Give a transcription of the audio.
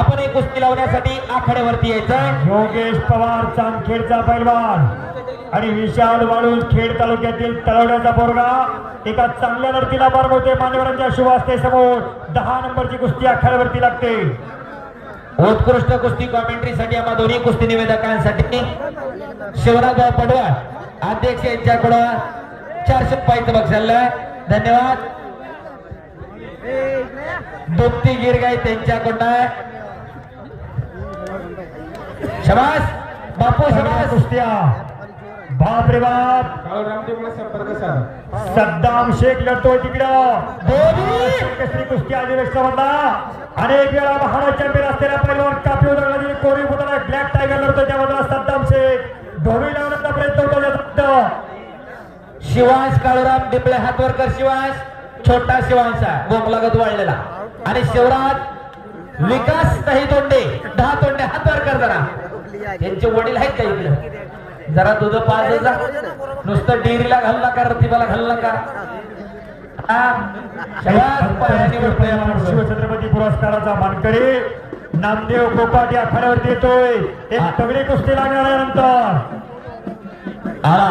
आपण एक कुस्ती लावण्यासाठी आखाड्यावरती यायचं योगेश पवार चांदखेडचा पैलवान. आणि विशाल वाळूज खेड तालुक्यातील तलवड्याचा पोरगा. एका चांगल्या लढतीला पारवते मान्यवरांच्या शुभास्ते समोर. दहा नंबरची कुस्ती आखाड्यावरती लागते. उत्कृष्ट कुस्ती कॉमेंट्रीसाठी आम्हा दोन्ही कुस्ती निवेदकांसाठी शिवराजभाऊ पडवळ अध्यक्ष यांच्याकडं चारशे रुपयाचं बक्षाल धन्यवाद. दुप्ती गिरगाई त्यांच्याकडनं शबास. बापू शबास. कुस्त्या. बाप रे बाप. संपर्क साधा सद्दाम शेख लढतोय तिकडं. कसली कुस्ती अधिवेशनामधला अनेक वेळा महाराज चॅम्पियन असलेल्या पैलवान कापी उदरला कोरी पुतळा ब्लॅक टायगर लढतोय त्यामधला सद्दाम शेख. धोबी लावण्याचा प्रयत्न होतो त्यात शिवांश काळूराम डिपळे हातवरकर शिवांश छोटा शिवांशा गोमलागत वाळलेला आणि शिवराज विकास दही तोंडे. दहा तोंडे हातवरकर जरा. त्यांचे वडील आहेत का इकडे? जरा तुझं पाच जा. नुसतं डेअरीला घालला का रतिबाला घालला का. शिवछत्रपती पुरस्काराचा मानकरी नामदेव कोपाट या आखाड्यावरती येतोय. एक तगडी कुस्ती लागणार आहे नंतर. आला